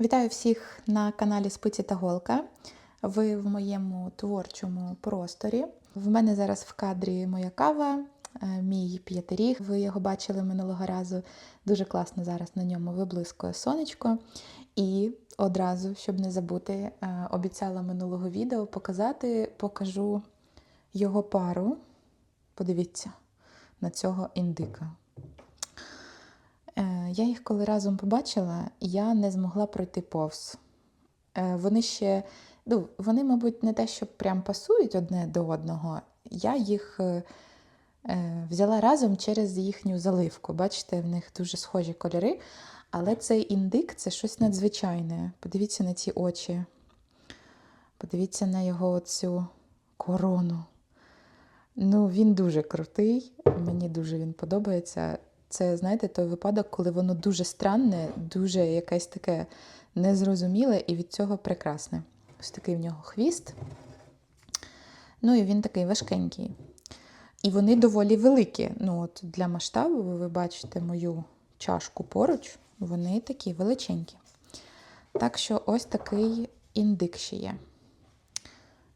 Вітаю всіх на каналі Спиці та Голка. Ви в моєму творчому просторі. В мене зараз в кадрі моя кава, е, мій п'ятиріг. Ви його бачили минулого разу. Дуже класно зараз на ньому виблискує сонечко. І одразу, щоб не забути, е, обіцяла минулого відео показати, покажу його пару. Подивіться на цього індика. Е, Я їх коли разом побачила, я не змогла пройти повз. Е, Вони ще, ну, вони, мабуть, не те, що прям пасують одне до одного. Я їх е, взяла разом через їхню заливку. Бачите, в них дуже схожі кольори. Але цей індик це щось надзвичайне. Подивіться на ці очі. Подивіться на його цю корону. Ну, він дуже крутий, мені дуже він подобається. Це, знаєте, той випадок, коли воно дуже странне, дуже якесь таке незрозуміле і від цього прекрасне. Ось такий в нього хвіст. Ну і він такий важкенький. І вони доволі великі. Ну, от Для масштабу, ви бачите мою чашку поруч, вони такі величенькі. Так що ось такий індик ще є.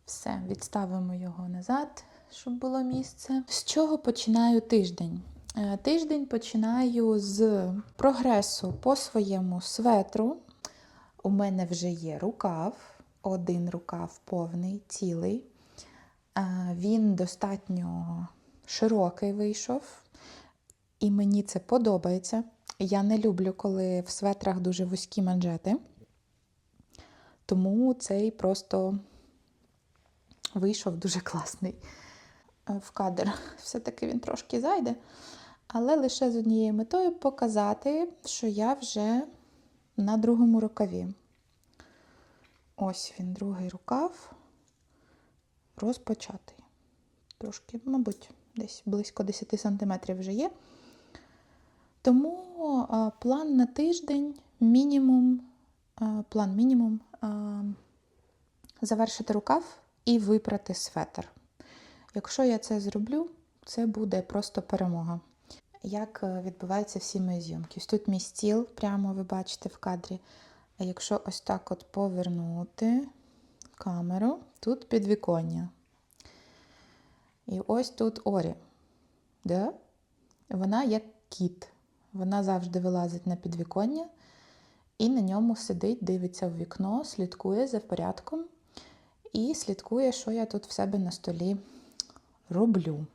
Все, відставимо його назад, щоб було місце. З чого починаю тиждень? Е, Тиждень починаю з прогресу по своєму светру. У мене вже є рукав, один рукав повний, цілий. Е, Він достатньо широкий вийшов, і мені це подобається. Я не люблю, коли в светрах дуже вузькі манжети. Тому цей просто вийшов дуже класний е, в кадр. Все-таки він трошки зайде. Але лише з однією метою показати, що я вже на другому рукаві. Ось він, другий рукав, розпочатий. Трошки, мабуть, десь близько 10 см вже є. Тому план на тиждень мінімум, план мінімум завершити рукав і випрати светр. Якщо я це зроблю, це буде просто перемога. Як е, відбуваються всі мої зйомки? Ось тут мій стіл, прямо ви бачите в кадрі. А якщо ось так от повернути камеру, тут підвіконня. І ось тут Орі. Да? Вона як кіт. Вона завжди вилазить на підвіконня і на ньому сидить, дивиться в вікно, слідкує за порядком і слідкує, що я тут в себе на столі роблю.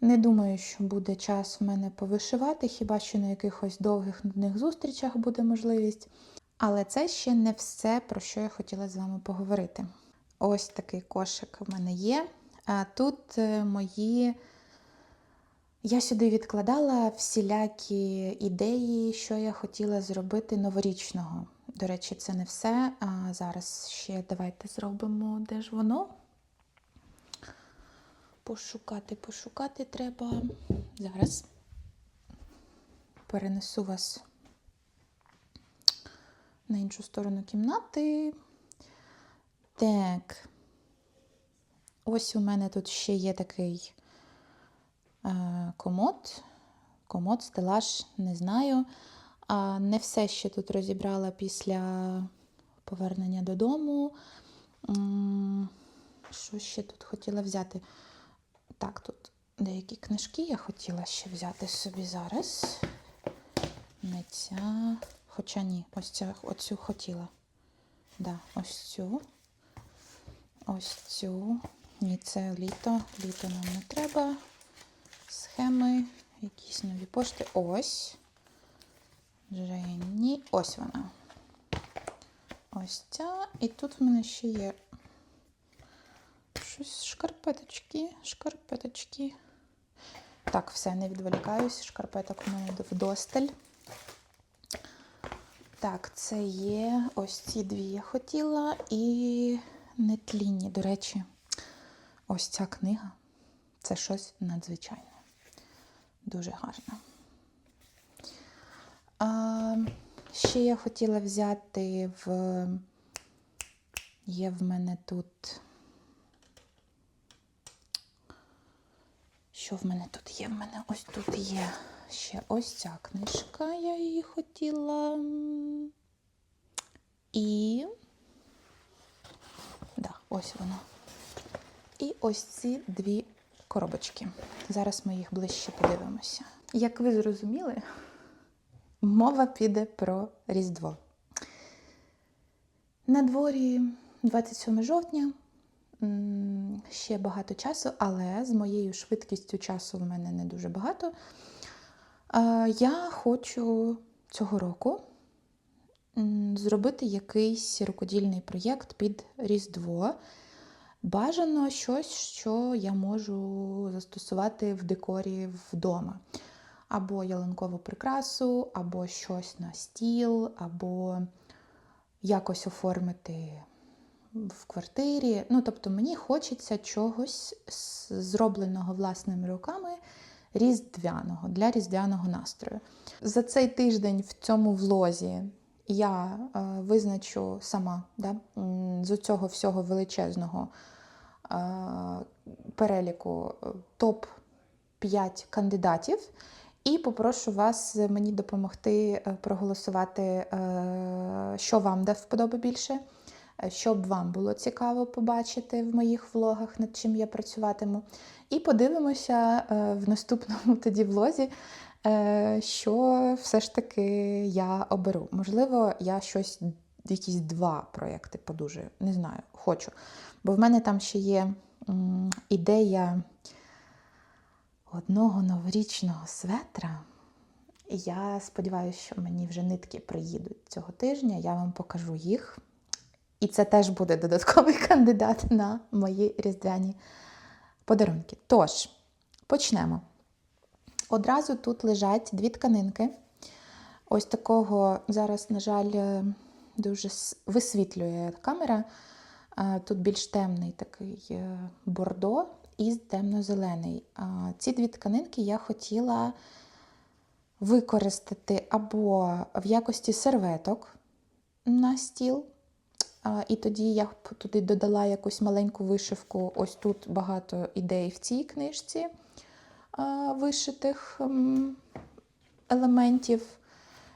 Не думаю, що буде час в мене повишивати, хіба що на якихось довгих нудних зустрічах буде можливість. Але це ще не все, про що я хотіла з вами поговорити. Ось такий кошик в мене є. А тут е, мої. Я сюди відкладала всілякі ідеї, що я хотіла зробити новорічного. До речі, це не все. А зараз ще давайте зробимо, де ж воно. Пошукати, пошукати треба. Зараз перенесу вас на іншу сторону кімнати. Так. Ось у мене тут ще є такий е, комод. Комод, стелаж, не знаю. А не все ще тут розібрала після повернення додому. Що ще тут хотіла взяти? Так, тут деякі книжки я хотіла ще взяти собі зараз. Не ця. Хоча ні, ось ця, оцю хотіла. Да, ось цю. Ось цю. Ні, це літо. Літо нам не треба. Схеми, якісь нові пошти. Ось. Жені. Ось вона. Ось ця. І тут в мене ще є щось шкарпеточки, шкарпеточки. Так, все, не відволікаюсь. Шкарпеток у мене вдосталь. Так, це є ось ці дві я хотіла і нетлінні, до речі, ось ця книга це щось надзвичайне. Дуже гарно. А, ще я хотіла взяти в. Є в мене тут. Що в мене тут є? В мене ось тут є ще ось ця книжка. Я її хотіла. І. Да, ось воно. І ось ці дві коробочки. Зараз ми їх ближче подивимося. Як ви зрозуміли, мова піде про Різдво. На дворі 27 жовтня. Ще багато часу, але з моєю швидкістю часу в мене не дуже багато. Я хочу цього року зробити якийсь рукодільний проєкт під Різдво. Бажано щось, що я можу застосувати в декорі вдома. Або ялинкову прикрасу, або щось на стіл, або якось оформити в квартирі. Ну, тобто, мені хочеться чогось зробленого власними руками різдвяного для різдвяного настрою. За цей тиждень в цьому влозі я е, визначу сама да, з цього всього величезного е, переліку е, топ-5 кандидатів. І попрошу вас мені допомогти е, проголосувати, е, що вам де вподоби більше, е, що б вам було цікаво побачити в моїх влогах, над чим я працюватиму. І подивимося е, в наступному тоді влозі, е, що все ж таки я оберу. Можливо, я щось, якісь два проекти подужаю. Не знаю, хочу. Бо в мене там ще є ідея одного новорічного светра. Я сподіваюся, що мені вже нитки приїдуть цього тижня, я вам покажу їх. І це теж буде додатковий кандидат на мої різдвяні подарунки. Тож, почнемо. Одразу тут лежать дві тканинки. Ось такого зараз, на жаль, е, дуже висвітлює камера. Е, Тут більш темний такий е, бордо і темно-зелений. Ці дві тканинки я хотіла використати або в якості серветок на стіл. І тоді я б туди додала якусь маленьку вишивку. Ось тут багато ідей в цій книжці вишитих елементів.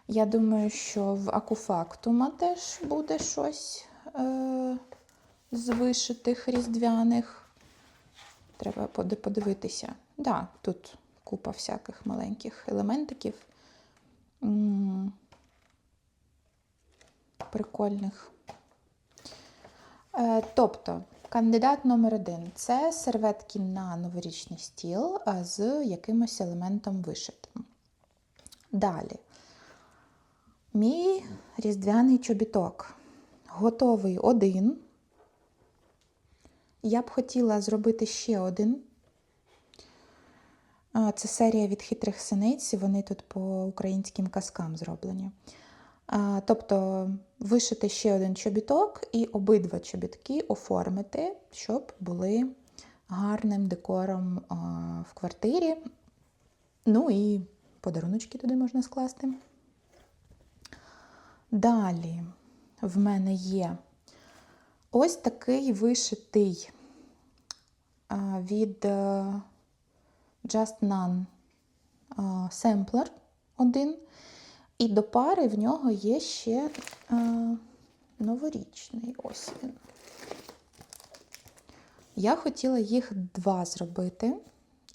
Я думаю, що в акуфактума теж буде щось е, з вишитих різдвяних. Треба поди- подивитися. Да, тут купа всяких маленьких елементиків. Прикольних. Е, Тобто, кандидат номер один це серветки на новорічний стіл з якимось елементом вишитим. Далі. Мій різдвяний чобіток. Готовий один. Я б хотіла зробити ще один. Це серія від хитрих синиць, вони тут по українським казкам зроблені. Тобто вишити ще один чобіток і обидва чобітки оформити, щоб були гарним декором в квартирі. Ну і подаруночки туди можна скласти. Далі в мене є ось такий вишитий від е, Just None семплер один. І до пари в нього є ще а, новорічний. Ось він. Я хотіла їх два зробити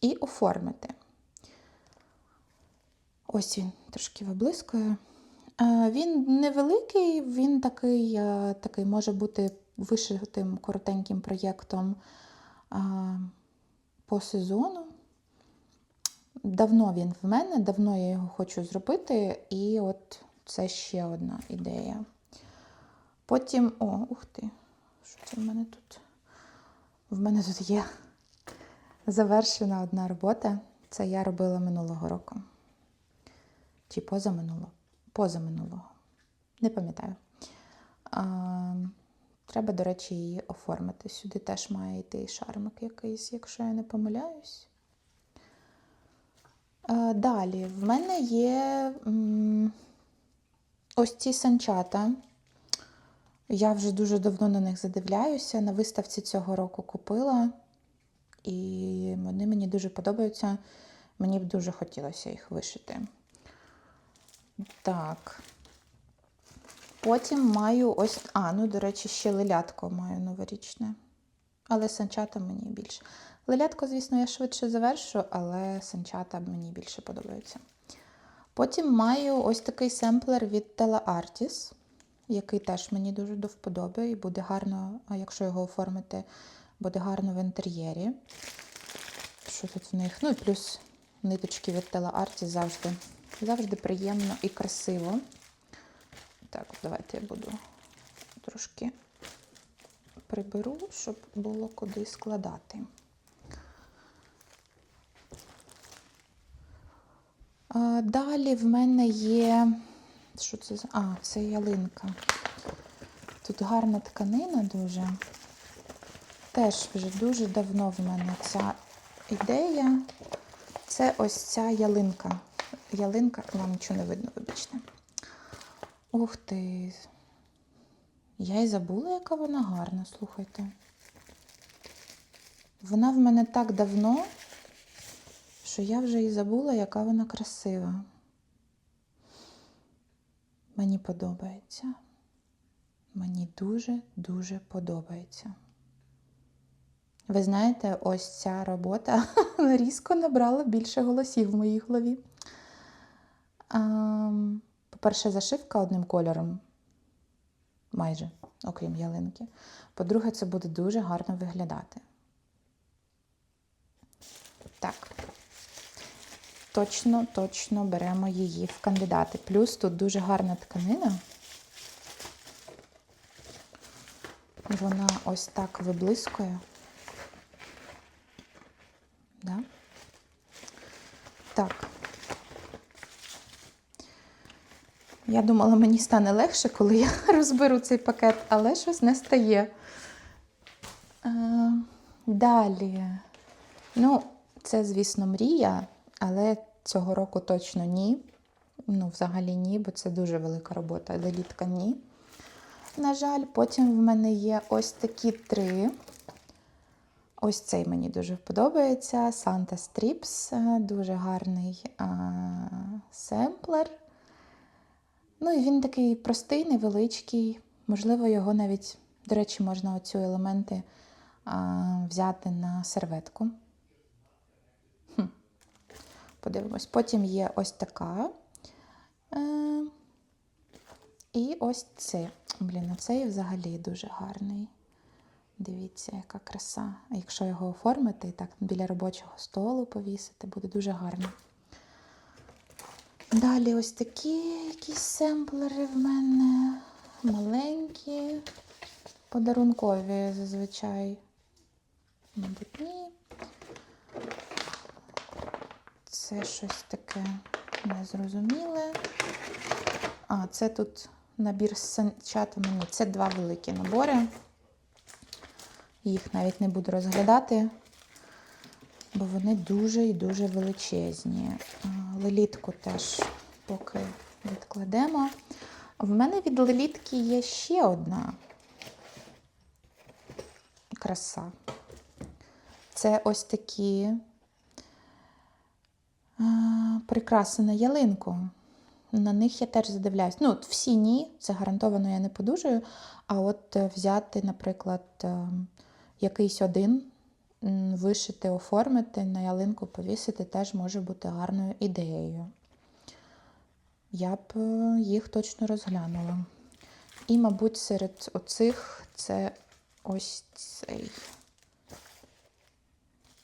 і оформити. Ось він трошки виблискує. Е, Він невеликий, він такий, е, такий може бути вишитим коротеньким проєктом е, по сезону. Давно він в мене, давно я його хочу зробити, і от це ще одна ідея. Потім, о, ух ти, що це в мене тут? В мене тут є завершена одна робота. Це я робила минулого року. Чи позаминулого? Позаминулого. Не пам'ятаю. Треба, до речі, її оформити. Сюди теж має йти шармик якийсь, якщо я не помиляюсь. А, далі, в мене є ось ці санчата. Я вже дуже давно на них задивляюся. На виставці цього року купила. І вони мені дуже подобаються. Мені б дуже хотілося їх вишити. Так. Потім маю ось. А, ну, до речі, ще лилятко маю новорічне. Але санчата мені більше. Лилятко, звісно, я швидше завершу, але санчата мені більше подобаються. Потім маю ось такий семплер від Tela Artis, який теж мені дуже до вподоби і буде гарно, якщо його оформити, буде гарно в інтер'єрі. Що тут в них? Ну і плюс ниточки від Tela Artis завжди, завжди приємно і красиво. Так, давайте я буду трошки приберу, щоб було куди складати. Далі в мене є. Що це за. А, це ялинка. Тут гарна тканина дуже. Теж вже дуже давно в мене ця ідея. Це ось ця ялинка. Ялинка, вам нічого не видно, вибачте. Ух ти. Я й забула, яка вона гарна, слухайте. Вона в мене так давно, що я вже і забула, яка вона красива. Мені подобається. Мені дуже-дуже подобається. Ви знаєте, ось ця робота різко набрала більше голосів в моїй голові. По-перше, зашивка одним кольором, майже, окрім ялинки. По-друге, це буде дуже гарно виглядати. Так. Точно, точно беремо її в кандидати. Плюс тут дуже гарна тканина. Вона ось так виблискує. Да? Так. Я думала, мені стане легше, коли я розберу цей пакет, але щось не стає. Е, далі. Ну, це, звісно, мрія, але цього року точно ні. Ну, взагалі ні, бо це дуже велика робота. Лелітка ні. На жаль, потім в мене є ось такі три. Ось цей мені дуже подобається. Santa Strips, е, дуже гарний а, семплер. Ну і він такий простий, невеличкий. Можливо, його навіть, до речі, можна оцю елементи а, взяти на серветку. Подивимось. Потім є ось така. Е, і ось це. Блін, оцей взагалі дуже гарний. Дивіться, яка краса. А якщо його оформити і так біля робочого столу повісити, буде дуже гарно. Далі ось такі якісь семплери в мене маленькі, подарункові зазвичай. Мабуть, ні. Це щось таке незрозуміле. А, це тут набір з санчатами. Ні, це два великі набори. Їх навіть не буду розглядати, бо вони дуже і дуже величезні. Лелітку теж поки відкладемо. В мене від лелітки є ще одна краса. Це ось такі прикраси на ялинку. На них я теж задивляюсь. Ну, всі ні, це гарантовано я не подужую. А от е, взяти, наприклад, е, якийсь один, вишити, оформити, на ялинку повісити теж може бути гарною ідеєю. Я б е, їх точно розглянула. І, мабуть, серед оцих це ось цей.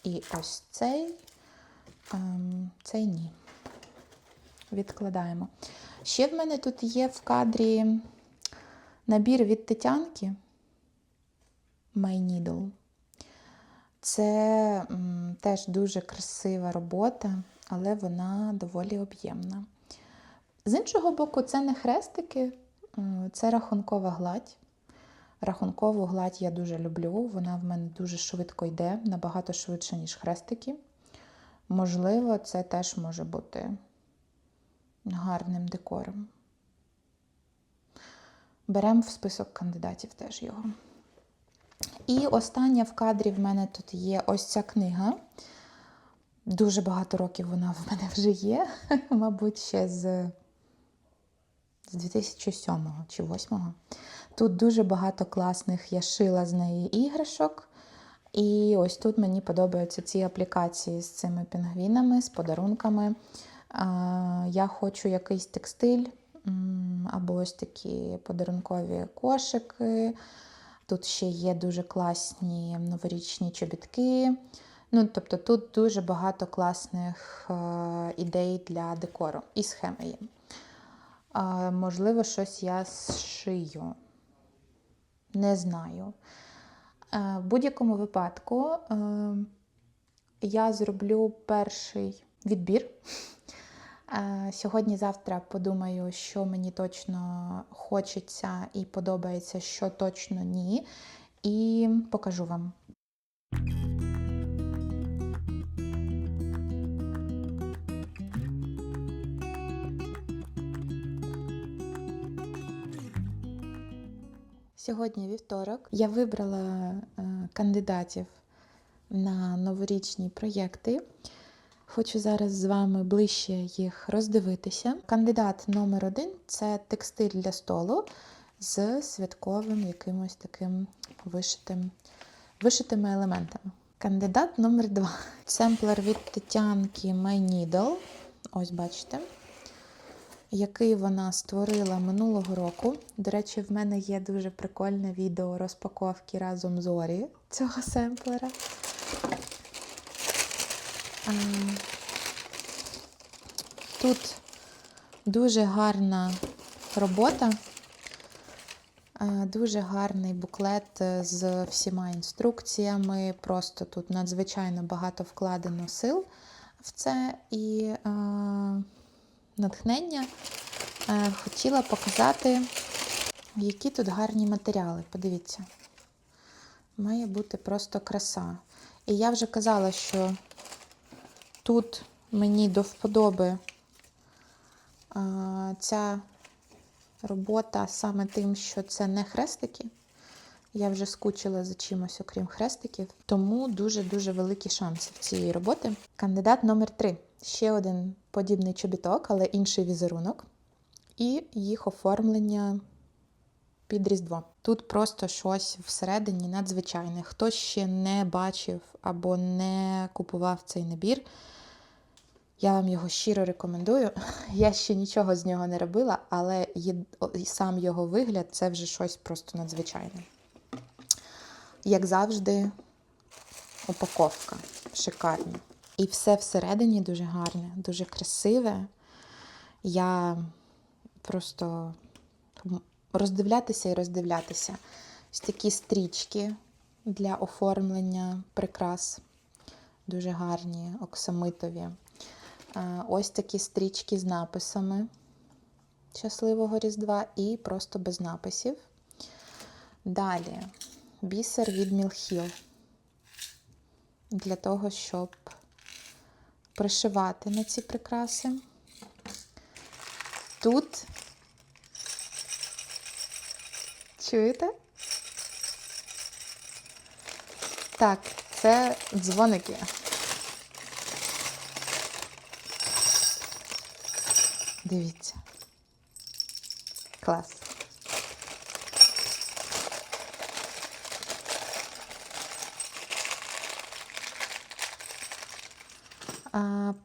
І ось цей. Ем, Цей ні. Відкладаємо. Ще в мене тут є в кадрі набір від Тетянки My Needle. Це м, теж дуже красива робота, але вона доволі об'ємна. З іншого боку, це не хрестики, це рахункова гладь. Рахункову гладь я дуже люблю, вона в мене дуже швидко йде, набагато швидше, ніж хрестики. Можливо, це теж може бути гарним декором. Беремо в список кандидатів теж його. І остання в кадрі в мене тут є ось ця книга. Дуже багато років вона в мене вже є, мабуть, ще з з 2007 чи 2008. Тут дуже багато класних я шила з неї іграшок. І ось тут мені подобаються ці аплікації з цими пінгвінами, з подарунками. Я хочу якийсь текстиль або ось такі подарункові кошики. Тут ще є дуже класні новорічні чобітки. Ну, тобто тут дуже багато класних е, ідей для декору і схеми. Можливо, щось я зшию. Не знаю. Е, В будь-якому випадку е, я зроблю перший відбір. Е, Сьогодні-завтра подумаю, що мені точно хочеться і подобається, що точно ні. І покажу вам. Сьогодні вівторок. Я вибрала е, кандидатів на новорічні проєкти. Хочу зараз з вами ближче їх роздивитися. Кандидат номер один це текстиль для столу з святковим якимось таким вишитим, вишитими елементами. Кандидат номер два семплер від Тетянки My Needle. Ось бачите який вона створила минулого року. До речі, в мене є дуже прикольне відео розпаковки разом з Орі цього семплера. Тут дуже гарна робота, дуже гарний буклет з всіма інструкціями. Просто тут надзвичайно багато вкладено сил в це і. Натхнення е, хотіла показати, які тут гарні матеріали. Подивіться, має бути просто краса. І я вже казала, що тут мені до вподоби е, ця робота саме тим, що це не хрестики. Я вже скучила за чимось, окрім хрестиків, тому дуже-дуже великі шанси в цієї роботи. Кандидат номер 3 Ще один подібний чобіток, але інший візерунок. І їх оформлення під Різдво. Тут просто щось всередині надзвичайне. Хто ще не бачив або не купував цей набір, я вам його щиро рекомендую. Я ще нічого з нього не робила, але сам його вигляд це вже щось просто надзвичайне. Як завжди, упаковка шикарна. І все всередині дуже гарне, дуже красиве. Я просто роздивлятися і роздивлятися. Ось такі стрічки для оформлення прикрас. Дуже гарні, оксамитові. Ось такі стрічки з написами Щасливого Різдва і просто без написів. Далі бісер від Мілхіл. Для того, щоб пришивати на ці прикраси. Тут, чуєте? Так, це дзвоники. Дивіться. Клас.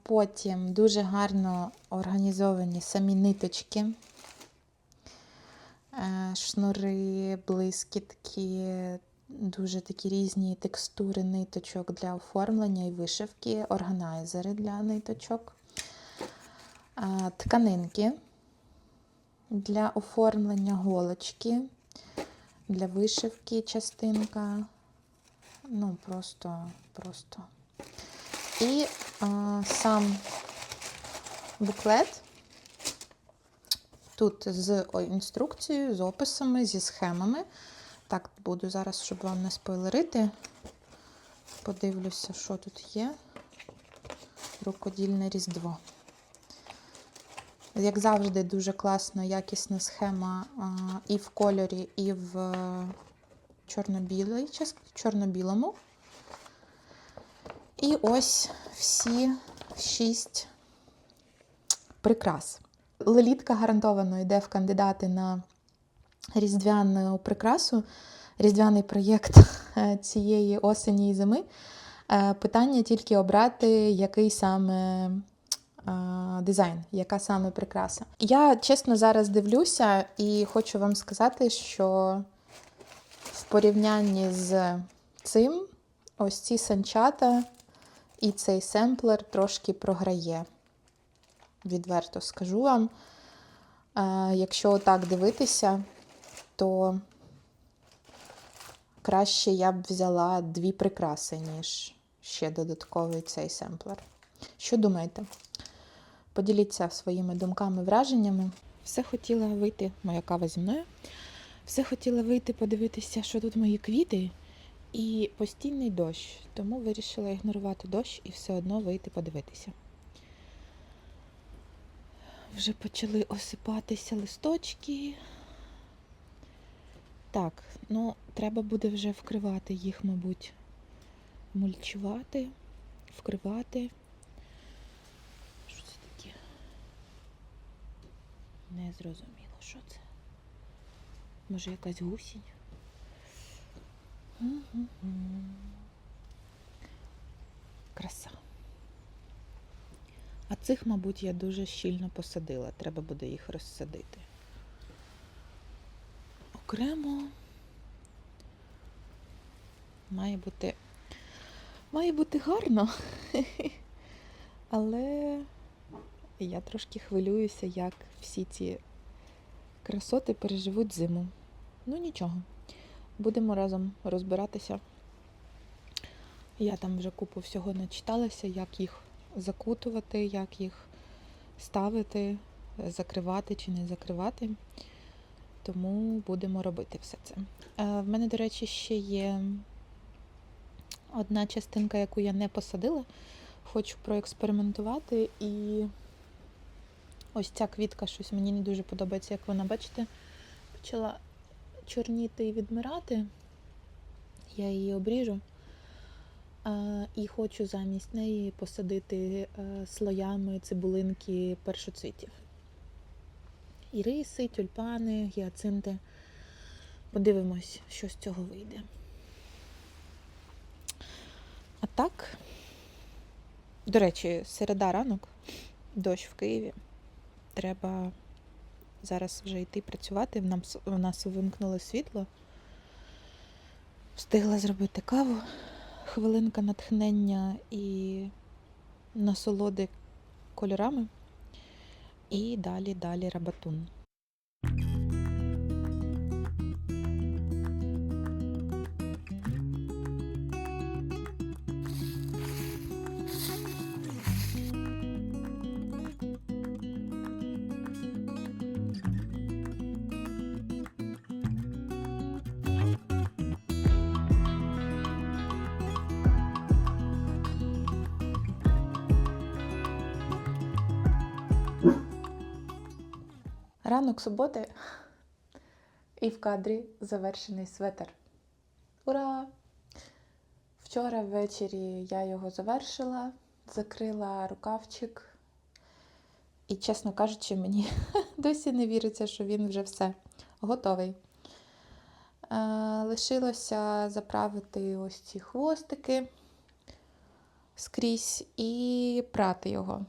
Потім дуже гарно організовані самі ниточки, е, шнури, блискітки, дуже такі різні текстури ниточок для оформлення і вишивки, органайзери для ниточок, тканинки для оформлення голочки, для вишивки частинка. Ну, просто, просто. І а, сам буклет тут з інструкцією, з описами, зі схемами. Так, буду зараз, щоб вам не спойлерити. Подивлюся, що тут є. Рукодільне різдво. Як завжди, дуже класна, якісна схема а, і в кольорі, і в чорно-білому. І ось всі шість прикрас. Лелітка гарантовано йде в кандидати на різдвяну прикрасу, різдвяний проєкт е, цієї осені і зими. Е, Питання тільки обрати, який саме е, дизайн, яка саме прикраса. Я чесно зараз дивлюся і хочу вам сказати, що в порівнянні з цим ось ці санчата і цей семплер трошки програє. Відверто скажу вам. Е, Якщо так дивитися, то краще я б взяла дві прикраси, ніж ще додатковий цей семплер. Що думаєте? Поділіться своїми думками, враженнями. Все хотіла вийти, моя кава зі мною. Все хотіла вийти, подивитися, що тут мої квіти, і постійний дощ. Тому вирішила ігнорувати дощ і все одно вийти подивитися. Вже почали осипатися листочки. Так, ну, треба буде вже вкривати їх, мабуть, мульчувати, вкривати. Що це таке? Не зрозуміло, що це. Може, якась гусінь? Краса. А цих, мабуть, я дуже щільно посадила. Треба буде їх розсадити. Окремо має бути. Має бути гарно. Але я трошки хвилююся, як всі ці красоти переживуть зиму. Ну нічого. Будемо разом розбиратися. Я там вже купу всього начиталася, як їх закутувати, як їх ставити, закривати чи не закривати. Тому будемо робити все це. Е, В мене, до речі, ще є одна частинка, яку я не посадила. Хочу проекспериментувати. І ось ця квітка щось мені не дуже подобається, як вона, бачите, почала чорніти і відмирати. Я її обріжу. І хочу замість неї посадити е, слоями цибулинки першоцвітів. Іриси, тюльпани, гіацинти. Подивимось, що з цього вийде. А так, до речі, середа ранок, дощ в Києві. Треба зараз вже йти працювати. В нас, в нас вимкнуло світло. Встигла зробити каву хвилинка натхнення і насолоди кольорами. І далі, далі рабатун. Ранок суботи і в кадрі завершений светр. Ура! Вчора ввечері я його завершила, закрила рукавчик. І, чесно кажучи, мені досі не віриться, що він вже все готовий. Е, лишилося заправити ось ці хвостики скрізь і прати його.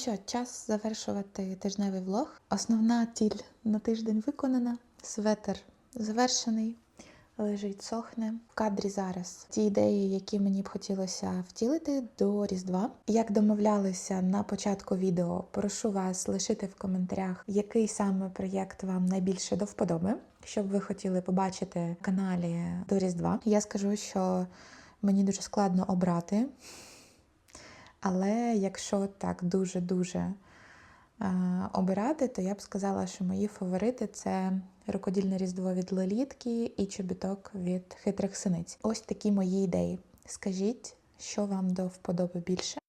Що, час завершувати тижневий влог. Основна ціль на тиждень виконана. Светер завершений, лежить, сохне. В кадрі зараз ті ідеї, які мені б хотілося втілити до Різдва. Як домовлялися на початку відео, прошу вас лишити в коментарях, який саме проєкт вам найбільше до вподоби, що б ви хотіли побачити каналі до Різдва. Я скажу, що мені дуже складно обрати. Але якщо так дуже-дуже е, обирати, то я б сказала, що мої фаворити це рукодільне різдво від Лелітки і чобіток від хитрих синиць. Ось такі мої ідеї. Скажіть, що вам до вподоби більше?